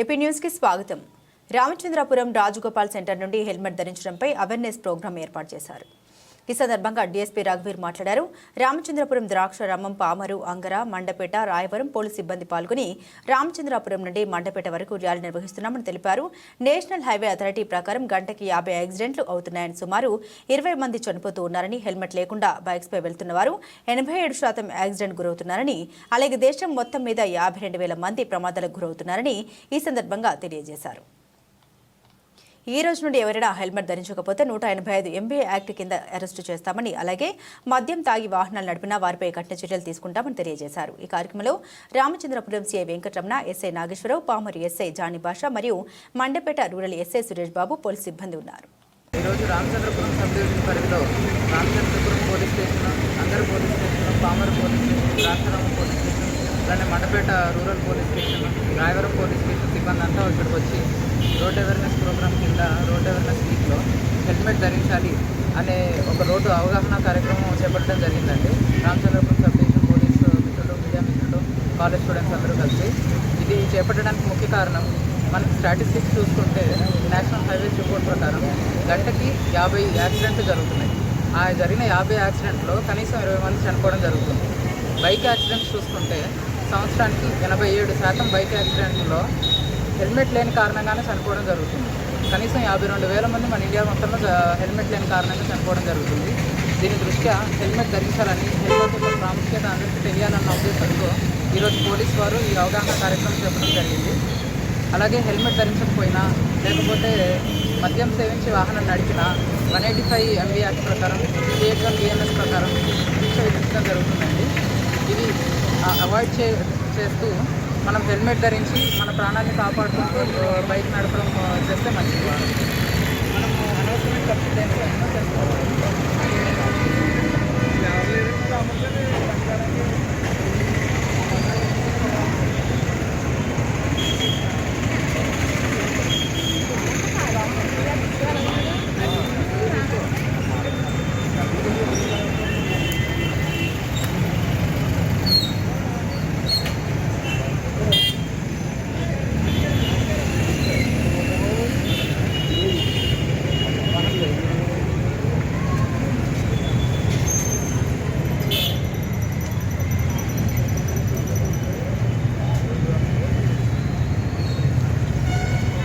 AP న్యూస్కి స్వాగతం. Ramachandrapuram Rajagopal centre నుండి హెల్మెట్ ధరించడంపై అవేర్నెస్ ప్రోగ్రాం ఏర్పాటు చేశారు. ఈ సందర్భంగా డీఎస్పీ రఘువీర్ మాట్లాడారు. రామచంద్రపురం ద్రాక్ష రమ్మం పామరు అంగర మండపేట రాయవరం పోలీసు సిబ్బంది పాల్గొని రామచంద్రపురం నుండి మండపేట వరకు ర్యాలీ నిర్వహిస్తున్నామని తెలిపారు. నేషనల్ హైవే అథారిటీ ప్రకారం గంటకి యాభై యాక్సిడెంట్లు అవుతున్నాయని సుమారు ఇరవై మంది చనిపోతూ ఉన్నారని హెల్మెట్ లేకుండా బైక్స్పై వెళ్తున్న వారు ఎనభై ఏడు శాతం యాక్సిడెంట్ గురవుతున్నారని అలాగే దేశం మొత్తం మీద యాభై రెండు వేల మంది ప్రమాదాలకు గురవుతున్నారని ఈ సందర్భంగా తెలియజేశారు. ఈ రోజు నుండి ఎవరైనా హెల్మెట్ ధరించకపోతే నూట ఎనభై ఐదు ఎంబీ యాక్ట్ కింద అరెస్టు చేస్తామని అలాగే మద్యం తాగి వాహనాలు నడిపినా వారిపై కఠిన చర్యలు తీసుకుంటామని తెలియజేశారు. ఈ కార్యక్రమంలో Ramachandrapuram CI Venkataramana SI Nageswararao Pamarru SI Jani Basha మరియు Mandapeta rural SI Suresh Babu police సిబ్బంది ఉన్నారు. ఈరోజు రామచంద్రపురం సబ్ డివిజన్ పరిధిలో రామచంద్రపురం పోలీస్ స్టేషన్ అందరు police station Pamarru police station రాష్ట్రామ police station అలానే Mandapeta rural police station Rayavaram police station సిబ్బంది అంతా ఇక్కడికి వచ్చి రోడ్ అవేర్నెస్ ప్రోగ్రామ్కి కింద రోడ్ అవేర్నెస్ వీక్లో హెల్మెట్ ధరించాలి అనే ఒక రోడ్డు అవగాహన కార్యక్రమం చేపట్టడం జరిగిందండి. రామచంద్రపురం సబ్ డివిజన్ పోలీస్ మిత్రులు మీడియా మిత్రులు కాలేజ్ స్టూడెంట్స్ అందరూ కలిసి ఇది చేపట్టడానికి ముఖ్య కారణం. మనం స్టాటిస్టిక్స్ చూసుకుంటే నేషనల్ హైవేస్ రిపోర్ట్ ప్రకారం గంటకి యాభై యాక్సిడెంట్లు జరుగుతున్నాయి. ఆ జరిగిన యాభై యాక్సిడెంట్లో కనీసం ఇరవై మంది చనిపోవడం జరుగుతుంది. బైక్ యాక్సిడెంట్స్ చూసుకుంటే సంవత్సరానికి ఎనభై ఏడు శాతం బైక్ యాక్సిడెంట్లో హెల్మెట్ లేని కారణంగానే చనిపోవడం జరుగుతుంది. కనీసం యాభై రెండు వేల మంది మన ఇండియా మొత్తంలో హెల్మెట్ లేని కారణంగా చనిపోవడం జరుగుతుంది. దీని దృష్ట్యా హెల్మెట్ ధరించాలని హెల్మెట్ యొక్క ప్రాముఖ్యత అందరికీ తెలియాలన్న ఉద్దేశంతో ఈరోజు పోలీస్ వారు ఈ అవగాహన కార్యక్రమం చేపట్టడం జరిగింది. అలాగే హెల్మెట్ ధరించకపోయినా లేకపోతే మద్యం సేవించి వాహనం నడిపినా one eighty five MB act ప్రకారం ఎయిట్ వన్ ప్రకారం శిక్ష విధించడం జరుగుతుందండి. ఇది అవాయిడ్ చే చేస్తూ మనం హెల్మెట్ ధరించి మన ప్రాణాన్ని కాపాడుకుంటూ బైక్ నడపడం చేస్తే మంచిది మనం అనవసరమైన